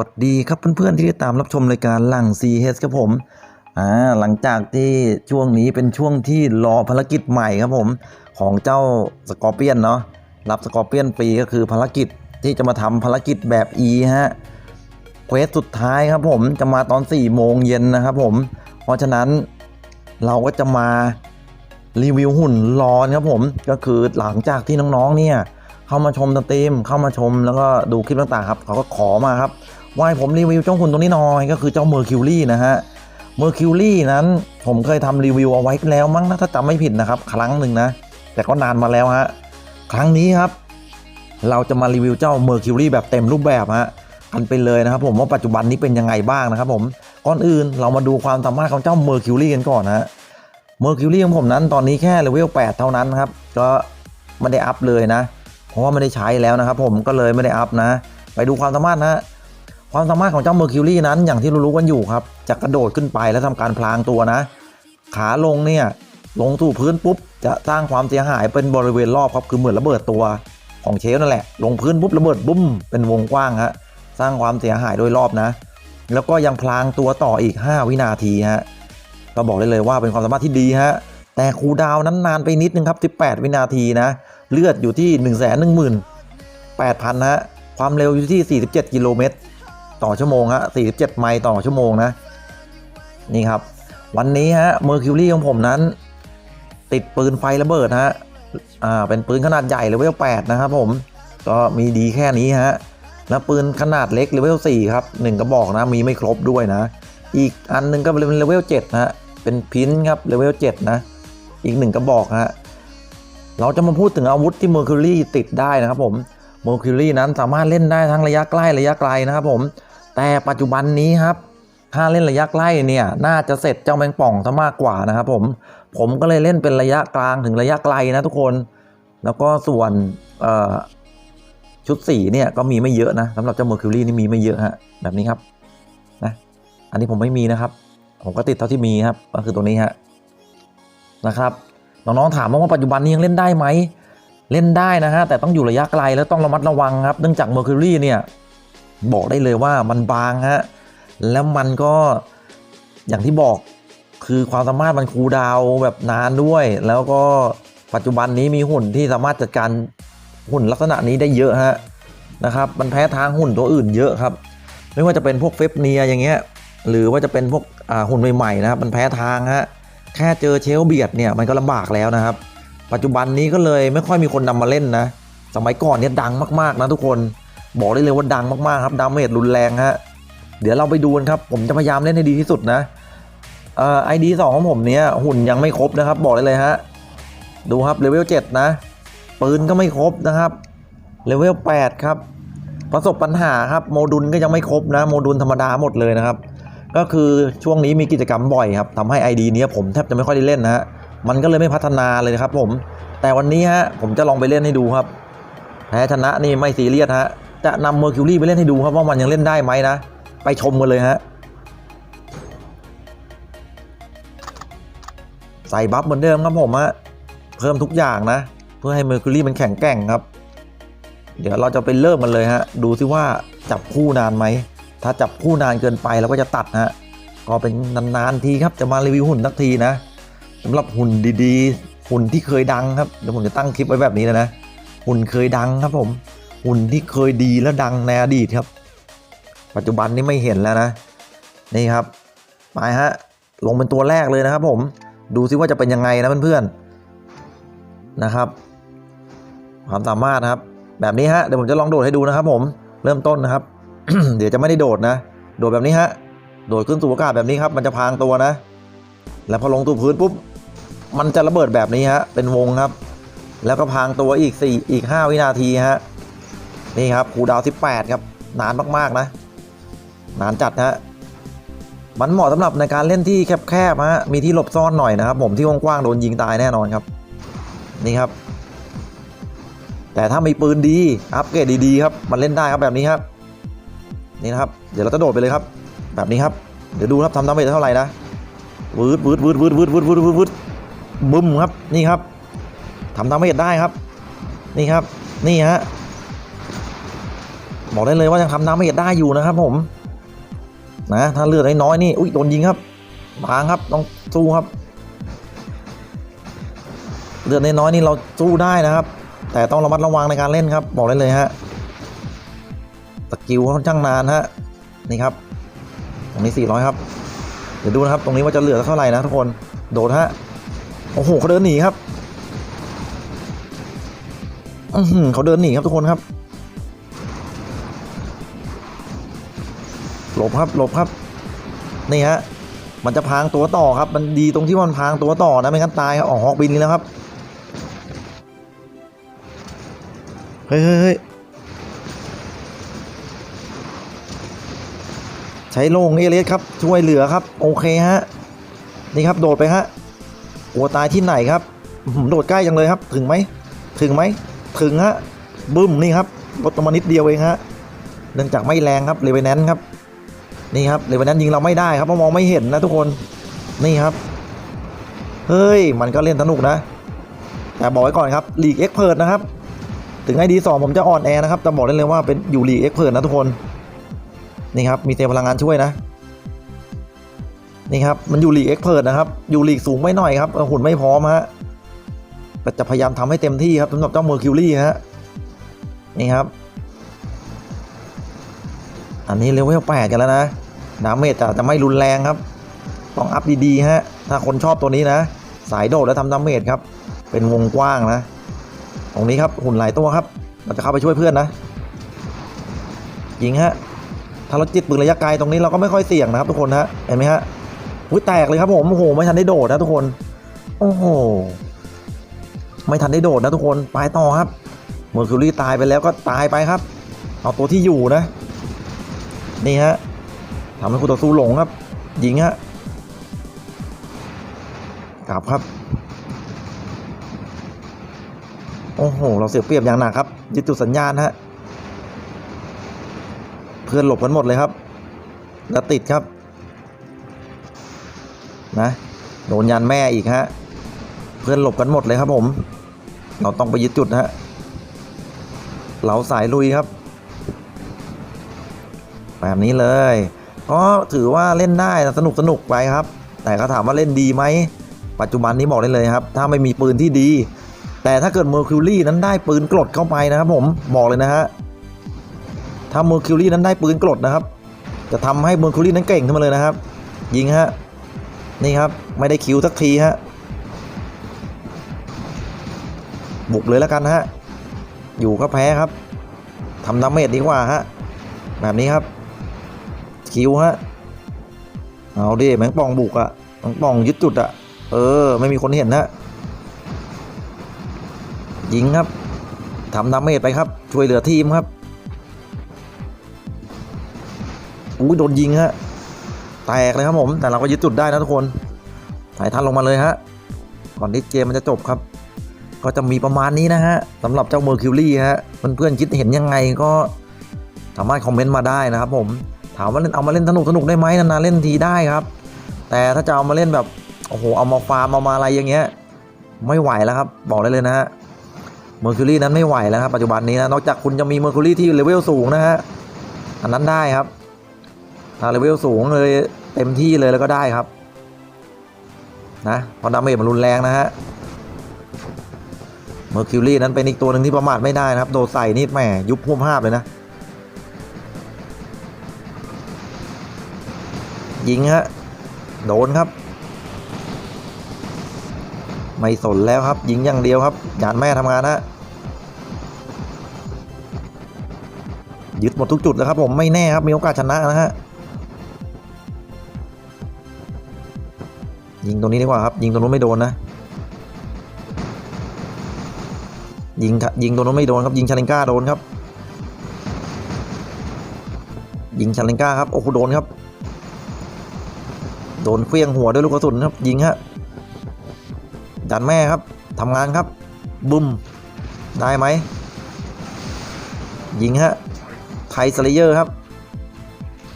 สวัสดีครับเพื่อนๆที่ติดตามรับชมรายการหลัง CH ครับผมอ่าหลังจากที่ช่วงนี้เป็นช่วงที่รอภารกิจใหม่ครับผมของเจ้าสกอร์เปียนเนาะรับสกอร์เปียนฟรีก็คือภารกิจที่จะมาทำภารกิจแบบ E ฮะเควสสุดท้ายครับผมจะมาตอน4โมงเย็นนะครับผม เพราะฉะนั้นเราก็จะมารีวิวหุ่นรอนครับผมก็คือหลังจากที่น้องๆเนี่ยเข้ามาชมสตรีมเข้ามาชมแล้วก็ดูคลิปต่างๆครับเขาก็ขอมาครับ วาให้ผมรีวิวเจ้าหุ่นตัวนี้หน่อยก็คือเจ้าเมอร์คิวรี่นะฮะเมอร์คิวรี่นั้นผมเคยทำรีวิวเอาไว้แล้วมั้งนะถ้าจำไม่ผิดนะครับ ครั้งหนึ่งนะ แต่ก็นานมาแล้วฮะครั้งนี้ครับ เราจะมารีวิวเจ้าเมอร์คิวรี่แบบเต็มรูปแบบฮะกันไปเลยนะครับ ผมว่าปัจจุบันนี้เป็นยังไงบ้างนะครับผมก่อนอื่นเรามาดูความสามารถของเจ้าเมอร์คิวรี่กันก่อนนะฮะเมอร์คิวรี่ของผมนั้นตอนนี้แค่เลเวล8เท่านั้นครับก็ไม่ได้อัพเลยนะ เพราะว่าไม่ได้ใช้แล้วนะครับผมก็เลยไม่ได้อัพนะ ไปดูความสามารถนะ ความสามารถของเจ้าเมอร์คิวรี่นั้นอย่างที่รู้ๆกันอยู่ครับจะกระโดดขึ้นไปแล้วทำการพลางตัวนะ ขาลงเนี่ยลงสู่พื้นปุ๊บจะสร้างความเสียหายเป็นบริเวณรอบครับคือเหมือนระเบิดตัวของเชลนั่นแหละ ลงพื้นปุ๊บระเบิดบุ้มเป็นวงกว้างฮะสร้างความเสียหายโดยรอบนะ แล้วก็ยังพลางตัวต่ออีก 5 วินาทีฮะก็บอกได้เลยว่าเป็นความสามารถที่ดีฮะแต่คูดาวน์นั้นนานไปนิดนึงครับ18 วินาทีนะเลือดอยู่ที่ 1 1 8 0 0 0นะฮะความเร็วอยู่ที่ 47 กิโลเมตร ต่อชั่วโมงฮะ47 ไมล์ต่อชั่วโมงนะ นี่ครับ วันนี้ฮะเมอร์คิวรี่ของผมนั้น ติดปืนไฟระเบิดฮะอ่าเป็นปืนขนาดใหญ่เลเวล8นะครับผมก็มีดีแค่นี้ฮะแล้วปืนขนาดเล็กเลเวล4ครับหนึ่งกระบอกนะมีไม่ครบด้วยนะ อีกอันหนึงก็เป็นเลเวล7นะฮะเป็นพินครับเลเวล7นะอีกหนึ่งกระบอกฮะเราจะมาพูดถึงอาวุธที่ Mercury ติดได้นะครับผม Mercury นั้นสามารถเล่นได้ทั้งระยะใกล้ระยะไกลนะครับผม แต่ปัจจุบันนี้ครับ ถ้าเล่นระยะใกล้เนี่ย น่าจะเสร็จเจ้าแมงป่องซะมากกว่านะครับผม ผมก็เลยเล่นเป็นระยะกลางถึงระยะไกลนะทุกคน แล้วก็ส่วนชุดสีเนี่ยก็มีไม่เยอะนะสำหรับเจ้า Mercury นี่มีไม่เยอะฮะแบบนี้ครับนะอันนี้ผมไม่มีนะครับ ผมก็ติดเท่าที่มีครับ ก็คือตัวนี้ฮะนะครับน้องๆถามมาว่าปัจจุบันนี้ยังเล่นได้ไหมเล่นได้นะฮะแต่ต้องอยู่ระยะไกลแล้วต้องระมัดระวังครับเนื่องจาก Mercury เนี่ย บอกได้เลยว่ามันบางฮะแล้วมันก็อย่างที่บอกคือความสามารถมันคูดาวแบบนานด้วย แล้วก็ปัจจุบันนี้มีหุ่นที่สามารถจัดการหุ่นลักษณะนี้ได้เยอะฮะนะครับมันแพ้ทางหุ่นตัวอื่นเยอะครับ ไม่ว่าจะเป็นพวกเฟฟเนียอย่างเงี้ยหรือว่าจะเป็นพวกหุ่นใหม่ๆนะครับมันแพ้ทางฮะแค่เจอเชลเบียดเนี่ยมันก็ลำบากแล้วนะครับ ปัจจุบันนี้ก็เลยไม่ค่อยมีคนนำมาเล่นนะ สมัยก่อนเนี่ยดังมากๆนะทุกคน บอกได้เลยว่าดังมากๆครับดาเมจรุนแรงฮะเดี๋ยวเราไปดูกันครับ ผมจะพยายามเล่นให้ดีที่สุดนะไอดีสองของผมเนี่ยหุ่นยังไม่ครบนะครับ บอกได้เลยฮะดูครับเลเวล7นะปืนก็ไม่ครบนะครับเลเวล8ครับประสบปัญหาครับโมดูลก็ยังไม่ครบนะโมดูลธรรมดาหมดเลยนะครับ ก็คือช่วงนี้มีกิจกรรมบ่อยครับทำให้ ID เนี้ยผมแทบจะไม่ค่อยได้เล่นนะฮะมันก็เลยไม่พัฒนาเลยครับผม แต่วันนี้ฮะผมจะลองไปเล่นให้ดูครับแพ้ชนะนี่ไม่ซีเรียสฮะ จะนำเมอร์คิวรี่ไปเล่นให้ดูครับว่ามันยังเล่นได้ไหมนะ ไปชมกันเลยฮะใส่บัฟเหมือนเดิมครับผมฮะเพิ่มทุกอย่างนะ เพื่อให้เมอร์คิวรี่มันแข็งแกร่งครับ เดี๋ยวเราจะไปเริ่มมันเลยฮะดูซิว่าจับคู่นานไหมถ้าจับคู่นานเกินไปเราก็จะตัดฮะก็เป็นนานๆทีครับจะมารีวิวหุ่นสักทีนะสำหรับหุ่นดีๆ หุ่นที่เคยดังครับเดี๋ยวผมจะตั้งคลิปไว้แบบนี้เลยนะหุ่นเคยดังครับผม หุ่นที่เคยดีและดังในอดีตครับ ปัจจุบันนี้ไม่เห็นแล้วนะ นี่ครับไปฮะลงเป็นตัวแรกเลยนะครับ ผมดูซิว่าจะเป็นยังไงนะเพื่อนๆนะครับ ความสามารถนะครับ แบบนี้ฮะเดี๋ยวผมจะลองโดดให้ดูนะครับ ผมเริ่มต้นนะครับ เดี๋ยวจะไม่ได้โดดนะ โดดแบบนี้ฮะโดดขึ้นสู่อากาศแบบนี้ครับ มันจะพางตัวนะ แล้วพอลงสู่พื้นปุ๊บมันจะระเบิดแบบนี้ฮะเป็นวงครับ แล้วก็พางตัวอีก4อีก 5 วินาทีฮะ นี่ครับคูดาว18 ครับ นานมากๆนะ นานจัดฮะมันเหมาะสำหรับในการเล่นที่แคบๆฮะมีที่หลบซ่อนหน่อยนะครับ ผมที่กว้างๆโดนยิงตายแน่นอนครับ นี่ครับ แต่ถ้ามีปืนดีอัปเกรดดีๆครับ มันเล่นได้ครับแบบนี้ครับ นี่นะครับ เดี๋ยวเราจะโดดไปเลยครับ แบบนี้ครับ เดี๋ยวดูครับทำดาเมจเท่าไหร่นะวืดวืดวืดวืดวืดวืดวืดวืดวืดบึ้มครับ นี่ครับทำดาเมจได้ครับ นี่ครับ นี่ฮะ บอกได้เลยว่ายังทำน้ำเมจได้อยู่นะครับผมนะถ้าเลือดน้อยๆนี่อุ้ยโดนยิงครับบางครับต้องสู้ครับ เลือดน้อยๆนี่เราสู้ได้นะครับ แต่ต้องระมัดระวังในการเล่นครับ บอกได้เลยฮะสกิลค่อนข้างนานฮะนี่ครับตรงนี้ 400 ครับ เดี๋ยวดูนะครับ ตรงนี้ว่าจะเหลือเท่าไหร่นะทุกคนโดดฮะโอ้โหเขาเดินหนีครับอือเขาเดินหนีครับทุกคนครับ หลบครับหลบครับนี่ฮะมันจะพางตัวต่อครับ มันดีตรงที่มันพางตัวต่อนะไม่งั้นตายครับออกฮอกบินนี่แล้วครับเฮ้ยเฮ้ยเฮ้ยใช้โล่งเอเลสครับ ช่วยเหลือครับ โอเคฮะนี่ครับโดดไปฮะกลัวตายที่ไหนครับโดดใกล้จังเลยครับ ถึงไหมถึงไหมถึงฮะบึ้มนี่ครับลดลงมานิดเดียวเองฮะเนื่องจากไม่แรงครับเลเวนแนนครับ นี่ครับเลเวนแนนยิงเราไม่ได้ครับเพราะมองไม่เห็นนะทุกคนนี่ครับ เฮ้ยมันก็เล่นสนุกนะ แต่บอกไว้ก่อนครับลีกเอ็กเพิร์ดนะครับ ถึงไอดีสองผมจะอ่อนแอนะครับแต่บอกได้เลยว่าเป็นอยู่ลีกเอ็กเพิร์ดนะทุกคนนี่ครับมีเซลล์พลังงานช่วยนะนี่ครับมันอยู่ลีกเอ็กเพิร์ดนะครับอยู่ลีกสูงไม่หน่อยครับออหุ่นไม่พร้อมฮะแต่จะพยายามทำให้เต็มที่ครับสำหรับเจ้าเมอร์คิวรี่ฮะนี่ครับ อันนี้เลเวลแปดกันแล้วนะดาเมจจะไม่รุนแรงครับ ต้องอัพดีๆฮะ ถ้าคนชอบตัวนี้นะ สายโดดแล้วทำดาเมจครับ เป็นวงกว้างนะ ตรงนี้ครับหุ่นหลายตัวครับ เราจะเข้าไปช่วยเพื่อนนะ ยิงฮะ ถ้าเราจิตปืนระยะไกลตรงนี้เราก็ไม่ค่อยเสี่ยงนะครับทุกคนฮะ เห็นไหมฮะอุ้ยแตกเลยครับผม โอ้โห ไม่ทันได้โดดนะทุกคน โอ้โห ไม่ทันได้โดดนะทุกคน ไปต่อครับเมอร์คิวรี่ตายไปแล้วก็ตายไปครับ เอาตัวที่อยู่นะ นี่ฮะทำให้คู่ต่อสู้หลงครับ ยิงฮะกลับครับ โอ้โห เราเสียเปรียบอย่างหนักครับ ยึดจุดสัญญาณฮะ เพื่อนหลบกันหมดเลยครับ แล้วติดครับ นะ โดนยันแม่อีกฮะ เพื่อนหลบกันหมดเลยครับผม เราต้องไปยึดจุดฮะ เราสายลุยครับ แบบนี้เลยก็ถือว่าเล่นได้สนุกสนุกไปครับ แต่ก็ถามว่าเล่นดีไหม ปัจจุบันนี้บอกได้เลยครับ ถ้าไม่มีปืนที่ดี แต่ถ้าเกิดเมอร์คิวรี่นั้นได้ปืนกรดเข้าไปนะครับผมบอกเลยนะฮะถ้าเมอร์คิวรี่นั้นได้ปืนกรดนะครับ จะทำให้เมอร์คิวรี่นั้นเก่งขึ้นมาเลยนะครับ ยิงฮะนี่ครับไม่ได้คิวสักทีฮะบุกเลยแล้วกันฮะอยู่ก็แพ้ครับทำดาเมจดีกว่าฮะแบบนี้ครับ คิวฮะ เอาดิแมงป่องบุกอะแมงป่องยึดจุดอะเออ ไม่มีคนเห็นนะยิงครับทำดาเมจไปครับ ช่วยเหลือทีมครับอุ้ยโดนยิงฮะแตกเลยครับผม แต่เราก็ยึดจุดได้นะทุกคนถ่ายทันลงมาเลยฮะก่อนที่เกมมันจะจบครับ ก็จะมีประมาณนี้นะฮะสำหรับเจ้าเมอร์คิวรี่ฮะเพื่อนๆคิดเห็นยังไงก็สามารถคอมเมนต์มาได้นะครับผม ถามว่าเล่นเอามาเล่นสนุกสนุกได้ไหมนานๆเล่นทีได้ครับ แต่ถ้าจะเอามาเล่นแบบโอ้โหเอามาฟาร์มเอามาอะไรอย่างเงี้ยไม่ไหวแล้วครับบอกได้เลยนะฮะเมอร์คิวรี่นั้นไม่ไหวแล้วครับปัจจุบันนี้นะนอกจากคุณจะมีเมอร์คิวรี่ที่เลเวลสูงนะฮะอันนั้นได้ครับถ้าเลเวลสูงเลยเต็มที่เลยแล้วก็ได้ครับนะพราะดาเมจมันรุนแรงนะฮะเมอร์คิวรี่นั้นเป็นอีกตัวหนึ่งที่ประมาทไม่ได้นะครับ โดดใส่นี่แหมยุบพุ่มภาพเลยนะ ยิงฮะโดนครับ ไม่สนแล้วครับยิงอย่างเดียวครับหยานแม่ทำงานฮะยึดหมดทุกจุดแล้วครับผมไม่แน่ครับมีโอกาสชนะนะฮะยิงตรงนี้ดีกว่าครับ ยิงตรงนู้นไม่โดนนะยิงค่ะยิงตรงนู้นไม่โดนครับ ยิงชาเลนก้าโดนครับ ยิงชาเลนก้าครับโอ้โหโดนครับ โดนเคลี้ยงหัวด้วยลูกกระสุนครับยิงฮะดันแม่ครับทำงานครับบุ้มได้ไหมยิงฮะไทยสเลเยอร์ครับ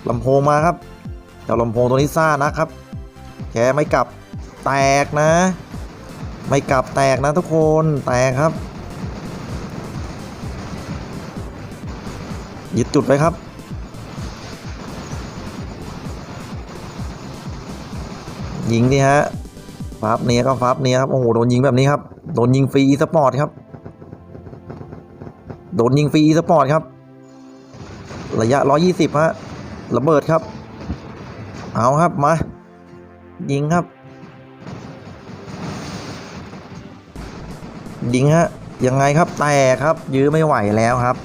ลำโพงมาครับเจ้าลำโพงตัวนี้ซ่านะครับแกไม่กลับแตกนะ ไม่กลับแตกนะทุกคนแตกครับยึดจุดไว้ครับ ยิงดิฮะฟาบเนียก็ฟาบเนียครับโอ้โหโดนยิงแบบนี้ครับโดนยิงฟรีอีสปอร์ตครับโดนยิงฟรีอีสปอร์ตครับระยะ 120ฮะระเบิดครับ เอาครับมา ยิงครับ ยิงฮะยังไงครับแต่ครับ ยื้อไม่ไหวแล้วครับ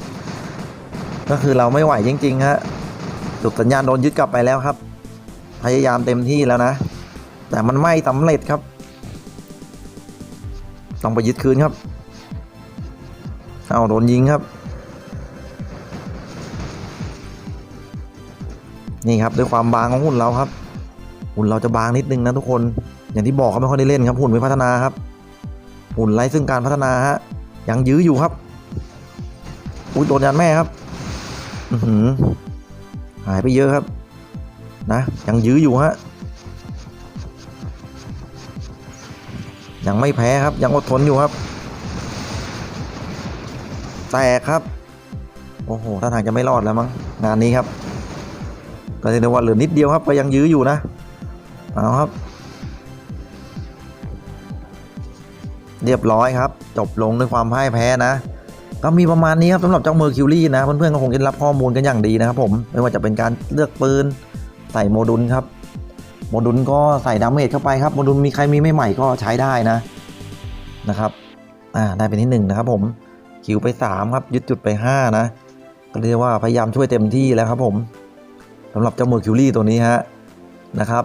ก็คือเราไม่ไหวจริงๆฮะจุดสัญญาณโดนยึดกลับไปแล้วครับ พยายามเต็มที่แล้วนะ แต่มันไม่สำเร็จครับ ต้องไปยึดคืนครับ เอาโดนยิงครับ นี่ครับด้วยความบางของหุ่นเราครับ หุ่นเราจะบางนิดนึงนะทุกคน อย่างที่บอกเขาไม่ค่อยได้เล่นครับ หุ่นไม่พัฒนาครับ หุ่นไร้ซึ่งการพัฒนาฮะ ยังยื้ออยู่ครับ อุ้ยโดนยันแม่ครับอือหือหายไปเยอะครับ นะ ยังยื้ออยู่ฮะ ยังไม่แพ้ครับยังอดทนอยู่ครับ แตกครับ โอ้โหท่าทางจะไม่รอดแล้วมั้งงานนี้ครับก็เรียกได้ว่าเหลือนิดเดียวครับก็ยังยื้ออยู่นะเอาครับ เรียบร้อยครับ จบลงด้วยความพ่ายแพ้นะก็มีประมาณนี้ครับสำหรับเจ้าเมอร์คิวรี่นะเพื่อนๆก็คงจะรับข้อมูลกันอย่างดีนะครับผมไม่ว่าจะเป็นการเลือกปืนใส่โมดูลครับ โมดูลก็ใส่ดาเมจเข้าไปครับโมดูลมีใครมีไม่ใหม่ก็ใช้ได้นะนะครับอ่าได้เป็นที่หนึ่งนะครับผมคิวไป 3 ครับ ยึดจุดไป 5 นะ ก็เรียกว่าพยายามช่วยเต็มที่แล้วครับผมสำหรับเจ้าเมอร์คิวรี่ตัวนี้ฮะนะครับ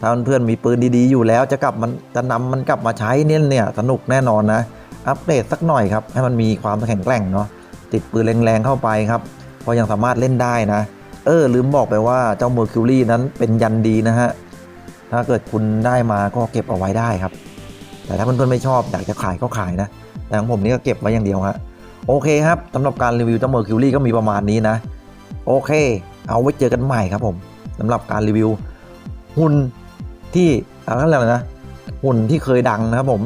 ถ้าเพื่อนมีปืนดีๆอยู่แล้วจะกลับมันจะนำมันกลับมาใช้เนี่ยเนี่ยสนุกแน่นอนนะ อัปเดตสักหน่อยครับ ให้มันมีความแข็งแกร่งเนาะติดปืนแรงๆเข้าไปครับพราะยังสามารถเล่นได้นะ เออลืมบอกไปว่าเจ้าเมอร์คิวรี่นั้นเป็นยันดีนะฮะ ถ้าเกิดคุณได้มาก็เก็บเอาไว้ได้ครับ แต่ถ้าเพื่อนๆไม่ชอบอยากจะขายก็ขายนะ แต่ของผมนี่ก็เก็บไว้อย่างเดียวฮะโอเคครับสำหรับการรีวิวเจ้าเมอร์คิวรี่ก็มีประมาณนี้นะ โอเค เอาไว้เจอกันใหม่ครับผมสำหรับการรีวิว หุ่นที่อะไรนะ หุ่นที่เคยดังนะครับผม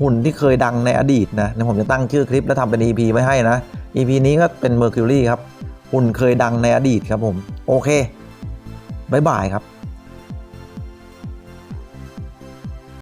หุ่นที่เคยดังในอดีตนะผมจะตั้งชื่อคลิปแล้วทำเป็น EP ไว้ให้นะ EP นี้ก็เป็น Mercury ครับ หุ่นเคยดังในอดีตครับผม โอเค บ๊ายบายครับ